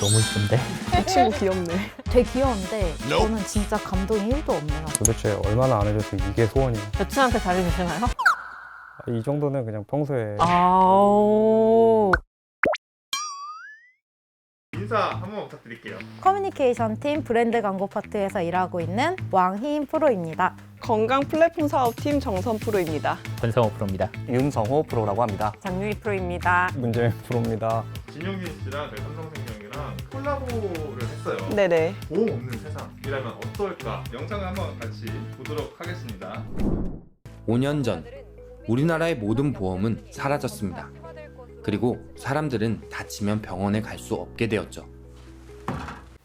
너무 이쁜데? 이 친구 귀엽네. 되게 귀여운데 저는 진짜 감동이 1도 없네요. 도대체 얼마나 안 해줘서 이게 소원이야. 여친한테 잘해주시나요? 이 정도는 그냥 평소에 아우. 인사 한 번만 부탁드릴게요. 커뮤니케이션 팀 브랜드 광고 파트에서 일하고 있는 왕희인 프로입니다. 건강 플랫폼 사업팀 정선 프로입니다. 권성호 프로입니다. 윤성호 프로라고 합니다. 장유희 프로입니다. 문재인 프로입니다. 진용진 씨랑 저희 삼성생명이랑 콜라보를 했어요. 네네. 보험 없는 세상이라면 어떨까? 영상을 한번 같이 보도록 하겠습니다. 5년 전 우리나라의 모든 보험은 사라졌습니다. 그리고 사람들은 다치면 병원에 갈 수 없게 되었죠.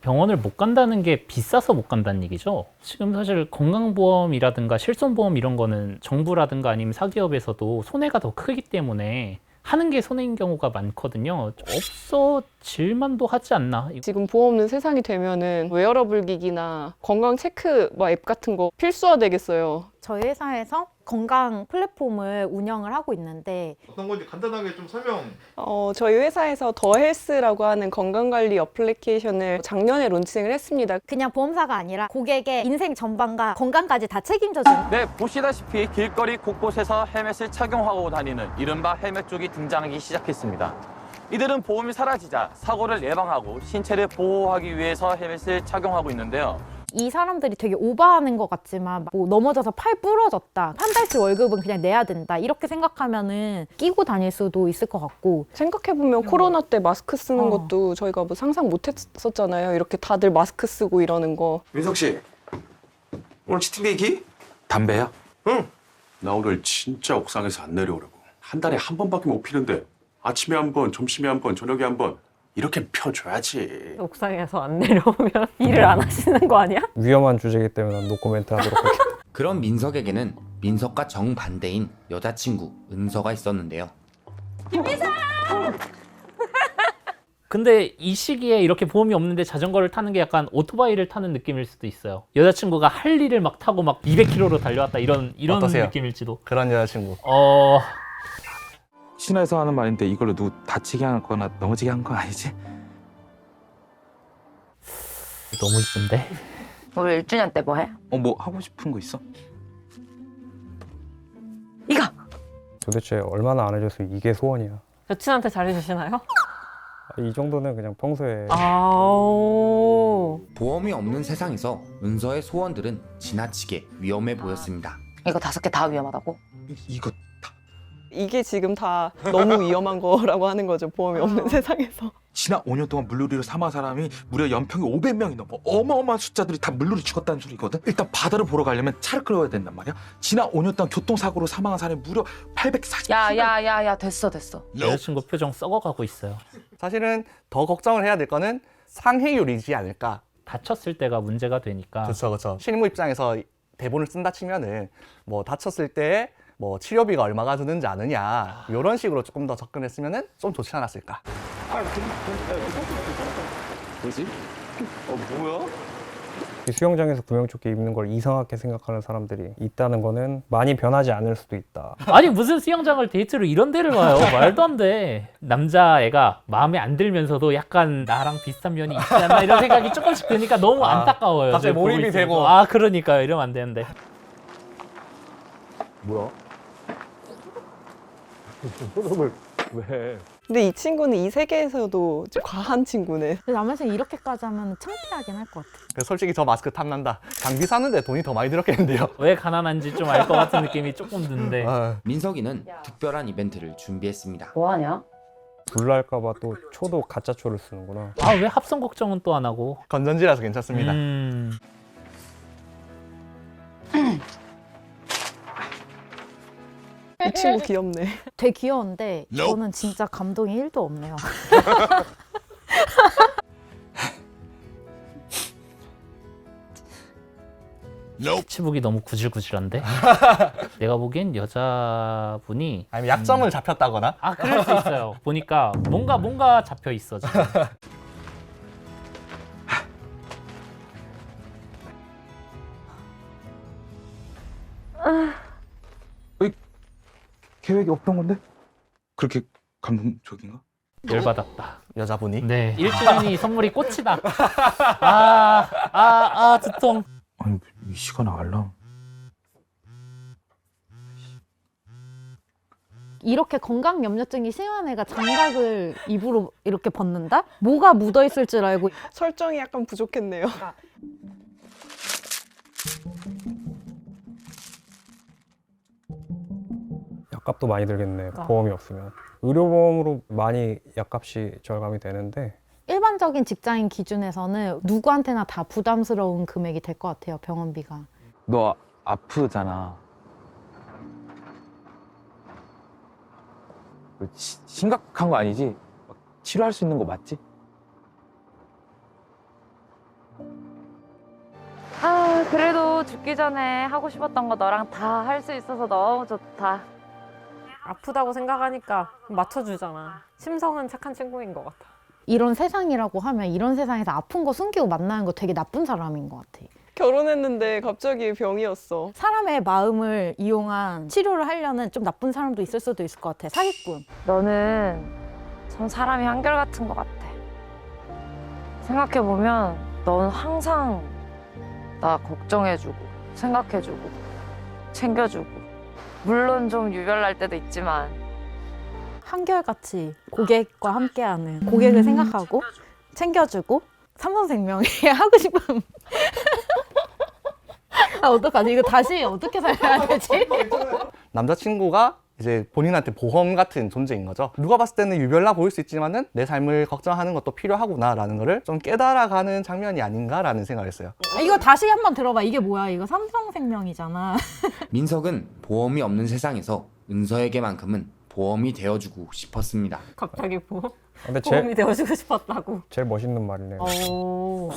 병원을 못 간다는 게 비싸서 못 간다는 얘기죠. 지금 사실 건강보험이라든가 실손보험 이런 거는 정부라든가 아니면 사기업에서도 손해가 더 크기 때문에 하는 게 손해인 경우가 많거든요. 없어질만도 하지 않나. 지금 보험 없는 세상이 되면은 웨어러블 기기나 건강 체크 뭐앱 같은 거 필수화 되겠어요. 저희 회사에서 건강 플랫폼을 운영을 하고 있는데 어떤 건지 간단하게 좀 설명. 어, 저희 회사에서 더 헬스라고 하는 건강관리 어플리케이션을 작년에 론칭을 했습니다. 그냥 보험사가 아니라 고객의 인생 전반과 건강까지 다 책임져 주는 네, 보시다시피 길거리 곳곳에서 헬멧을 착용하고 다니는 이른바 헬멧 쪽이 등장하기 시작했습니다. 이들은 보험이 사라지자 사고를 예방하고 신체를 보호하기 위해서 헬멧을 착용하고 있는데요. 이 사람들이 되게 오버하는 것 같지만 뭐 넘어져서 팔 부러졌다 한 달치 월급은 그냥 내야 된다 이렇게 생각하면은 끼고 다닐 수도 있을 것 같고 생각해보면 코로나 때 마스크 쓰는 어. 것도 저희가 뭐 상상 못 했었잖아요. 이렇게 다들 마스크 쓰고 이러는 거. 민석 씨, 오늘 치팅 데이기? 담배야? 응. 나 오늘 진짜 옥상에서 안 내려오려고. 한 달에 한 번밖에 못 피는데 아침에 한 번, 점심에 한 번, 저녁에 한 번. 이렇게 펴줘야지. 옥상에서 안 내려오면 일을 안 하시는 거 아니야? 위험한 주제이기 때문에 노코멘트 하도록 할게요. 그런 민석에게는 민석과 정반대인 여자친구 은서가 있었는데요. 근데 이 시기에 이렇게 보험이 없는데 자전거를 타는 게 약간 오토바이를 타는 느낌일 수도 있어요. 여자친구가 할 일을 막 타고 막 200km로 달려왔다 이런 이런 어떠세요? 느낌일지도. 그런 여자친구. 어 신화에서 하는 말인데 이걸로 누구 다치게 하거나 넘어지게 한 건 아니지? 너무 이쁜데. 우리 1주년 때 뭐 해? 어, 뭐 하고 싶은 거 있어? 이거! 도대체 얼마나 안 해줘서 이게 소원이야. 여친한테 잘해주시나요? 이 정도는 그냥 평소에 아우. 보험이 없는 세상에서 은서의 소원들은 지나치게 위험해 보였습니다. 이거 다섯 개 다 위험하다고? 이거 이게 지금 다 너무 위험한 거라고 하는 거죠. 보험이 없는 세상에서. 지난 5년 동안 물놀이로 사망한 사람이 무려 연평이 500명이 넘어 어마어마한 숫자들이 다 물놀이 죽었다는 소리거든 일단 바다를 보러 가려면 차를 끌어야 된단 말이야 지난 5년 동안 교통사고로 사망한 사람이 무려 840 야, 야, 야, 야, 됐어, 됐어. 여자친구 표정 썩어가고 있어요. 사실은 더 걱정을 해야 될 거는 상해율이지 않을까. 다쳤을 때가 문제가 되니까. 그렇죠, 그렇죠. 실무 입장에서 대본을 쓴다 치면은 뭐 다쳤을 때 뭐 치료비가 얼마가 드는지 아느냐 이런 식으로 조금 더 접근했으면은 좀 좋지 않았을까. 뭐지? 어 뭐야? 이 수영장에서 구명조끼 입는 걸 이상하게 생각하는 사람들이 있다는 거는 많이 변하지 않을 수도 있다. 아니 무슨 수영장을 데이트로 이런 데를 가요? 말도 안 돼. 남자애가 마음에 안 들면서도 약간 나랑 비슷한 면이 있지 않나 이런 생각이 조금씩 드니까 너무 아, 안타까워요. 갑자기 지금 보고 몰입이. 되고. 아 그러니까요. 이러면 안 되는데. 뭐야? 왜? 근데 이 친구는 이 세계에서도 좀 과한 친구네. 근데 남에서 이렇게까지 하면 창피하긴 할 것 같아. 그래서 솔직히 저 마스크 탐난다. 장비 사는데 돈이 더 많이 들었겠는데요. 왜 가난한지 좀 알 것 같은 느낌이 조금 드는데. 아, 민석이는 특별한 이벤트를 준비했습니다. 뭐 하냐? 불날까봐 또 초도 가짜 초를 쓰는구나. 아 왜 합성 걱정은 또 안 하고? 건전지라서 괜찮습니다. 음, 이 친구 귀엽네. 되게 귀여운데 저는 진짜 감동이 1도 없네요. 피치북이 너무 구질구질한데. 내가 보기엔 여자분이 아니면 약점을 잡혔다거나 아 그럴 수 있어요. 보니까 뭔가 뭔가 잡혀 있어 지금. 계획이 없던 건데? 그렇게 감동적인가? 열받았다. 여자분이 네. 1주년이 선물이 꽃이다. 아, 아, 아, 두통. 아니 이 시간에 알람. 이렇게 건강 염려증이 심한 애가 장갑을 입으로 이렇게 벗는다? 뭐가 묻어 있을 줄 알고 설정이 약간 부족했네요. 약값도 많이 들겠네. 그러니까. 보험이 없으면. 의료보험으로 많이 약값이 절감이 되는데 일반적인 직장인 기준에서는 누구한테나 다 부담스러운 금액이 될 것 같아요, 병원비가. 너 아프잖아. 그 시- 심각한 거 아니지? 막 치료할 수 있는 거 맞지? 아 그래도 죽기 전에 하고 싶었던 거 너랑 다 할 수 있어서 너무 좋다. 아프다고 생각하니까 맞춰주잖아. 심성은 착한 친구인 것 같아. 이런 세상이라고 하면 이런 세상에서 아픈 거 숨기고 만나는 거 되게 나쁜 사람인 것 같아. 결혼했는데 갑자기 병이었어. 사람의 마음을 이용한 치료를 하려는 좀 나쁜 사람도 있을 수도 있을 것 같아. 사기꾼. 너는 참 사람이 한결같은 것 같아. 생각해 보면 넌 항상 나 걱정해주고 생각해주고 챙겨주고 물론 좀 유별날 때도 있지만. 한결같이 고객과 함께하는 고객을 생각하고 챙겨주고 삼성생명이 하고 싶은 아 어떡하지? 이거 다시 어떻게 살려야 되지? 남자친구가 이제 본인한테 보험 같은 존재인 거죠. 누가 봤을 때는 유별나 보일 수 있지만은 내 삶을 걱정하는 것도 필요하구나라는 거를 좀 깨달아가는 장면이 아닌가라는 생각을 했어요. 아, 이거 다시 한번 들어봐 이게 뭐야 이거 삼성생명이잖아 민석은 보험이 없는 세상에서 은서에게만큼은 보험이 되어주고 싶었습니다. 갑자기 보험? 근데 보험이 제일, 되어주고 싶었다고. 제일 멋있는 말이네요. 오.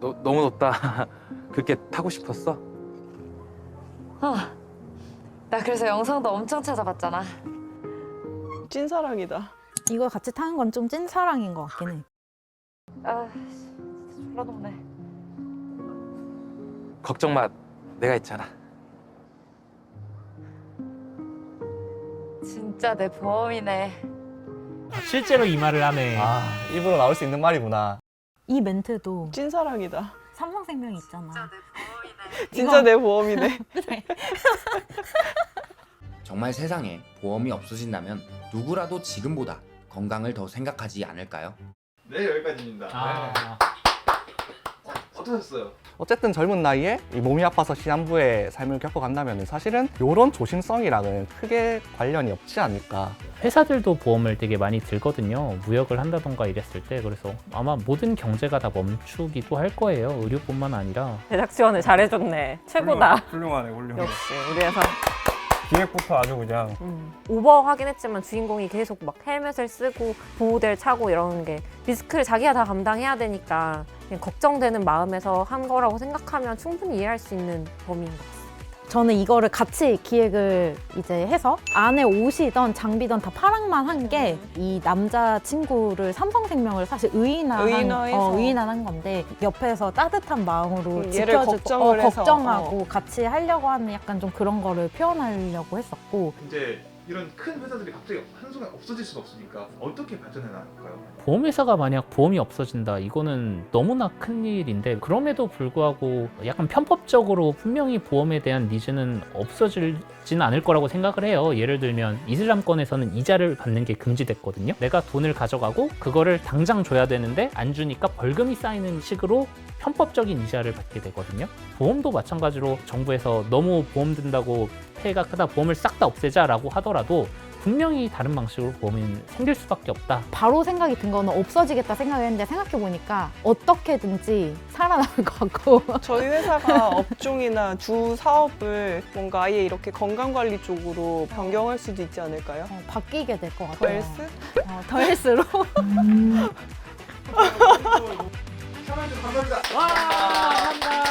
너 너무 높다. 그렇게 타고 싶었어? 어, 나 그래서 영상도 엄청 찾아봤잖아. 찐사랑이다. 이거 같이 타는 건 좀 찐사랑인 것 같긴 해 아 씨, 졸라 덥네. 걱정 마. 내가 있잖아. 진짜 내 보험이네. 실제로 이 말을 하네. 아 입으로 나올 수 있는 말이구나. 이 멘트도 찐사랑이다. 삼성생명 있잖아 진짜 내 보험이네. 정말 세상에 보험이 없어진다면 누구라도 지금보다 건강을 더 생각하지 않을까요? 네 여기까지입니다. 아, 네. 어떠셨어요? 어쨌든 젊은 나이에 이 몸이 아파서 시한부의 삶을 겪어간다면 사실은 이런 조심성이랑은 크게 관련이 없지 않을까. 회사들도 보험을 되게 많이 들거든요. 무역을 한다던가 이랬을 때. 그래서 아마 모든 경제가 다 멈추기도 할 거예요. 의료뿐만 아니라. 제작 지원을 잘해줬네. 최고다. 훌륭하네, 훌륭하네. 역시 우리 회사. 기획부터 아주 그냥 음. 오버 하긴 했지만 주인공이 계속 막 헬멧을 쓰고 보호대를 차고 이러는 게 리스크를 자기가 다 감당해야 되니까 걱정되는 마음에서 한 거라고 생각하면 충분히 이해할 수 있는 범위인 것 같습니다. 저는 이거를 같이 기획을 이제 해서 안에 옷이던 장비던 다 파랑만 한 게 이 남자 친구를 삼성생명을 사실 의인화한 의인화해서. 어, 의인화한 건데 옆에서 따뜻한 마음으로 음, 얘를 지켜주고 걱정을 어, 해서, 걱정하고 같이 하려고 하는 약간 좀 그런 거를 표현하려고 했었고 이제 이런 큰 회사들이 갑자기 한순간 없어질 수는 없으니까 어떻게 발전해 나갈까요? 보험회사가 만약 보험이 없어진다 이거는 너무나 큰 일인데 그럼에도 불구하고 약간 편법적으로 분명히 보험에 대한 니즈는 없어지진 않을 거라고 생각을 해요. 예를 들면 이슬람권에서는 이자를 받는 게 금지됐거든요. 내가 돈을 가져가고 그거를 당장 줘야 되는데 안 주니까 벌금이 쌓이는 식으로 편법적인 이자를 받게 되거든요. 보험도 마찬가지로 정부에서 너무 보험 든다고 폐해가 크다 보험을 싹 다 없애자라고 하더라도 분명히 다른 방식으로 보험이 생길 수밖에 없다 바로 생각이 든 거는 없어지겠다 생각했는데 생각해 보니까 어떻게든지 살아남을 것 같고 저희 회사가 업종이나 주 사업을 뭔가 아예 이렇게 건강관리 쪽으로 변경할 수도 있지 않을까요? 어, 바뀌게 될 것 같아요. 웰스? 어, 더 헬스로